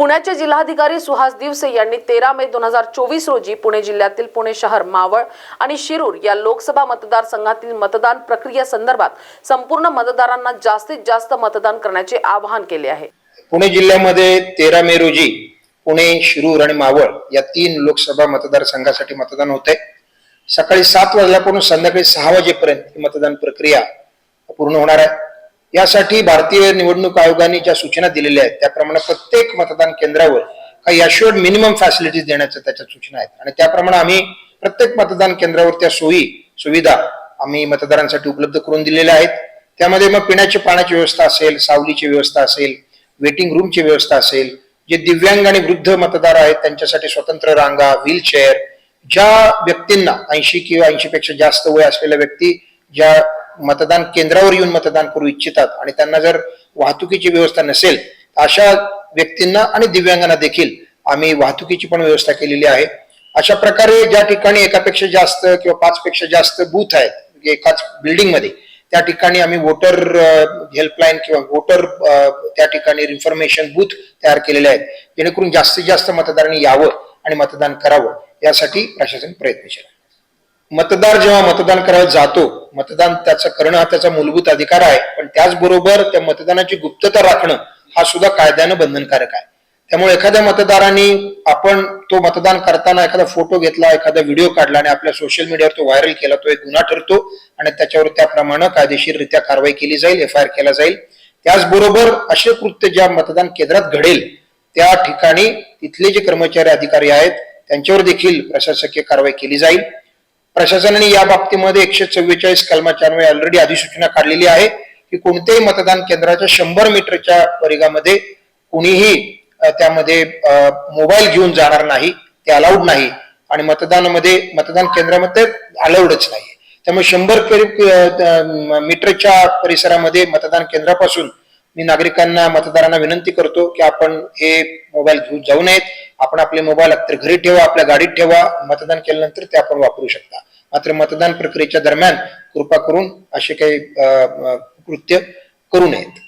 पुण्याचे जिल्हाधिकारी सुहास दिवसे यांनी तेरा मे दोन हजार चोवीस रोजी पुणे जिल्ह्यातील पुणे शहर मावळ आणि शिरूर या लोकसभा मतदारसंघातील मतदान प्रक्रिया संदर्भात संपूर्ण मतदारांना जास्तीत जास्त मतदान करण्याचे आवाहन केले आहे. पुणे जिल्ह्यामध्ये तेरा मे रोजी पुणे शिरूर आणि मावळ या तीन लोकसभा मतदारसंघासाठी मतदान होते. सकाळी सात वाजल्यापासून संध्याकाळी सहा वाजेपर्यंत ही मतदान प्रक्रिया पूर्ण होणार आहे. यासाठी भारतीय निवडणूक आयोगाने ज्या सूचना दिलेल्या आहेत त्याप्रमाणे प्रत्येक मतदान केंद्रावर काही अश्युअर्ड मिनिमम फॅसिलिटीज देण्याच्या त्याच्या सूचना आहेत. आणि त्याप्रमाणे आम्ही प्रत्येक मतदान केंद्रावर त्या सोयी सुविधा आम्ही मतदारांसाठी उपलब्ध करून दिलेल्या आहेत. त्यामध्ये मग पिण्याची पाण्याची व्यवस्था असेल सावलीची व्यवस्था असेल वेटिंग रूमची व्यवस्था असेल जे दिव्यांग आणि वृद्ध मतदार आहेत त्यांच्यासाठी स्वतंत्र रांगा व्हीलचेअर ज्या व्यक्तींना ऐंशी किंवा ऐंशी पेक्षा जास्त वय असलेल्या व्यक्ती ज्या मतदान केंद्रावर येऊन मतदान करू इच्छितात आणि त्यांना जर वाहतुकीची व्यवस्था नसेल अशा व्यक्तींना आणि दिव्यांगांना देखील आम्ही वाहतुकीची पण व्यवस्था केलेली आहे. अशा प्रकारे ज्या ठिकाणी एकापेक्षा जास्त किंवा पाचपेक्षा जास्त बूथ आहेत म्हणजे एकाच बिल्डिंगमध्ये त्या ठिकाणी आम्ही वोटर हेल्पलाईन किंवा वोटर त्या ठिकाणी इन्फॉर्मेशन बूथ तयार केलेले आहेत जेणेकरून जास्तीत जास्त मतदारांनी यावं आणि मतदान करावं यासाठी प्रशासन प्रयत्नशील आहे. मतदार जेव्हा मतदान करायला जातो मतदान त्याचं करणं हा त्याचा मूलभूत अधिकार आहे. पण त्याचबरोबर त्या मतदानाची गुप्तता राखणं हा सुद्धा कायद्यानं बंधनकारक आहे. त्यामुळे एखाद्या मतदारांनी आपण तो मतदान करताना एखादा फोटो घेतला एखादा व्हिडिओ काढला आणि आपल्या सोशल मीडियावर तो व्हायरल केला तो एक गुन्हा ठरतो आणि त्याच्यावर त्याप्रमाणे कायदेशीररित्या कारवाई केली जाईल एफ आय आर केला जाईल. त्याचबरोबर असे कृत्य ज्या मतदान केंद्रात घडेल त्या ठिकाणी तिथले जे कर्मचारी अधिकारी आहेत त्यांच्यावर देखील प्रशासकीय कारवाई केली जाईल. प्रशासनाने या बाबतीमध्ये एकशे चव्वेचाळीस कलमाच्या अन्वये ऑलरेडी अधिसूचना काढलेली आहे की कोणत्याही मतदान केंद्राच्या शंभर मीटरच्या परिघामध्ये कुणीही त्यामध्ये मोबाईल घेऊन जाणार नाही ते अलाउड नाही आणि मतदानामध्ये मतदान केंद्रामध्ये अलाउडच नाही. त्यामुळे शंभर मीटरच्या परिसरामध्ये मतदान केंद्रापासून मी नागरिकांना मतदारांना विनंती करतो की आपण हे मोबाईल घेऊन जाऊ नयेत. आपण आपले मोबाईल तर घरी ठेवा आपल्या गाडीत ठेवा मतदान केल्यानंतर ते आपण वापरू शकता. मात्र मतदान प्रक्रियेच्या दरम्यान कृपा करून असे काही कृत्य करू नयेत.